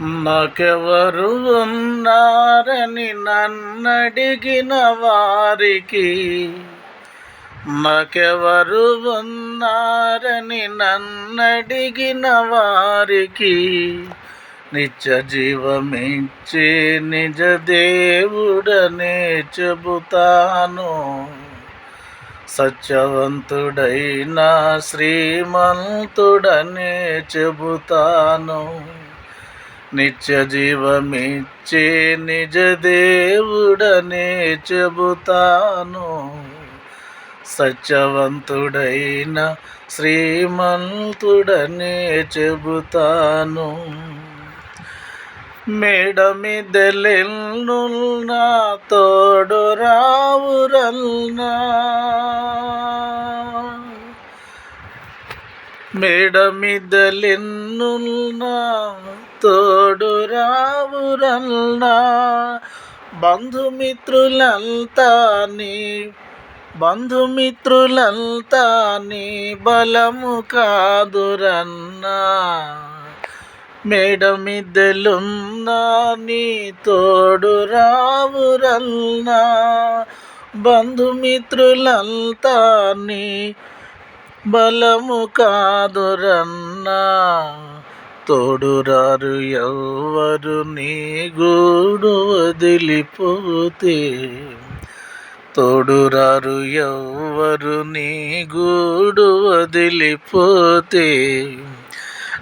నాకెవరు ఉన్నారని నన్నడిగిన వారికి నాకెవరు ఉన్నారని నన్నడిగిన వారికి నిత్య జీవమిచ్చే నిజ దేవుడనే చెబుతాను. సత్యవంతుడైన శ్రీమంతుడనే చెబుతాను. నిత్య జీవమిచ్చే నిజ దేవుడనే చెబుతాను. సత్యవంతుడైన శ్రీమంతుడనే చెబుతాను. మేడ నా తోడు రావురల్నా మేడ తోడు రావురల్లా బంధుమిత్రులంతా నీ బంధుమిత్రులంతా నీ బలము కాదురన్నా. మేడ మిద్దెలున్నా నీ తోడు రావురల్నా బంధుమిత్రులంతా నీ బలము కాదురన్నా. తోడురారు ఎవ్వరు నీ గూడు వదిలిపోతే. తోడురారు ఎవ్వరు నీ గూడు వదిలిపోతే.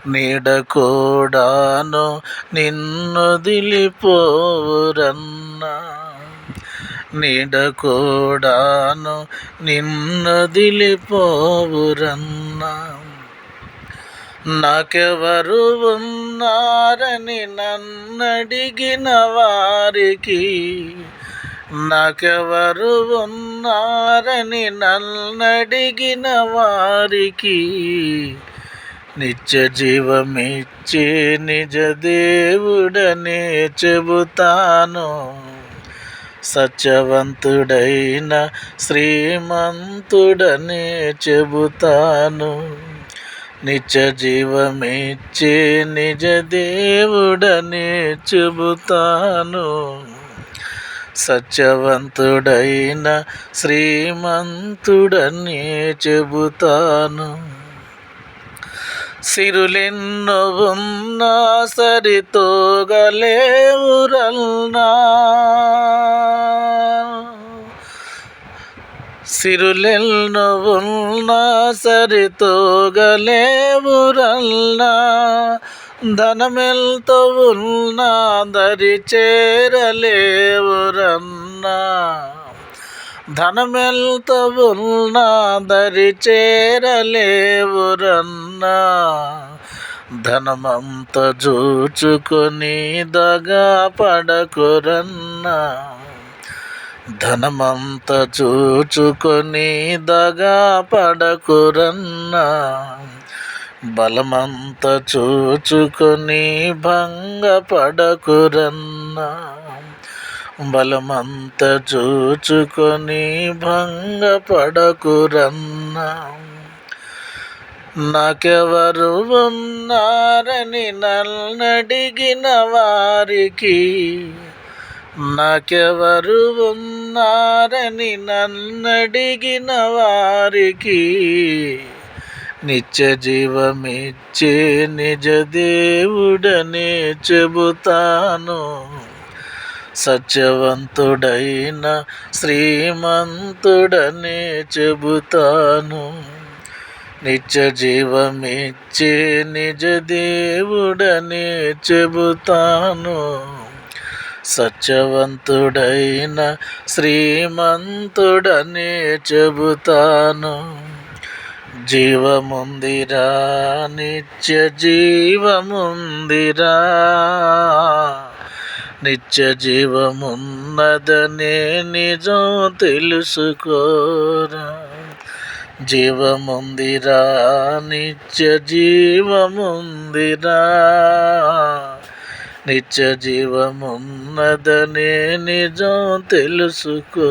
నీడ కూడాను నిన్నొదిలిపోరన్నా నీడ కూడాను నిన్నొదిలిపోవురన్నా నాకెవరు ఉన్నారని నన్నడిగిన వారికి నాకెవరు ఉన్నారని నన్నడిగిన వారికి నిత్య జీవమిచ్చే నిజ దేవుడనే చెబుతాను. సత్యవంతుడైన శ్రీమంతుడనే చెబుతాను. నిత్య జీవమిచ్చే నిజ దేవుడనే చెబుతాను. సత్యవంతుడైన శ్రీమంతుడనే చెబుతాను. సిరులెన్నో ఉన్నా సరితోగలేవురల్నా? సిరులెన్నో ఉన్నా సరితోగలేవురల్నా ధనమెల్తో ఉన్నా దరి చేరలేవురన్నా ధనమెల్తో ఉన్నా దరి చేరలేవురన్నా ధనమంత చూచుకొని దగా పడకురన్నా ధనమంత చూచుకొని దగా పడకురన్నా. బలమంత చూచుకొని భంగపడకురన్నా బలమంత చూచుకొని భంగపడకురన్నా నాకెవరు ఉన్నారని నన్నడిగిన వారికి నాకెవరు ఉన్నారని నన్నడిగిన వారికి నిత్య జీవమిచ్చే నిజ దేవుడనే చెబుతాను. సత్యవంతుడైన శ్రీమంతుడనే చెబుతాను. నిత్య జీవమిచ్చే నిజ దేవుడనే చెబుతాను. సత్యవంతుడైన శ్రీమంతుడనే చెబుతాను. జీవముందిరా నిత్య జీవముందిరా. నిత్య జీవమున్నదనే నిజం తెలుసుకోరా. జీవముందిరా నిత్య జీవముందిరా. నిత్య జీవమున్నదనే నిజం తెలుసుకో.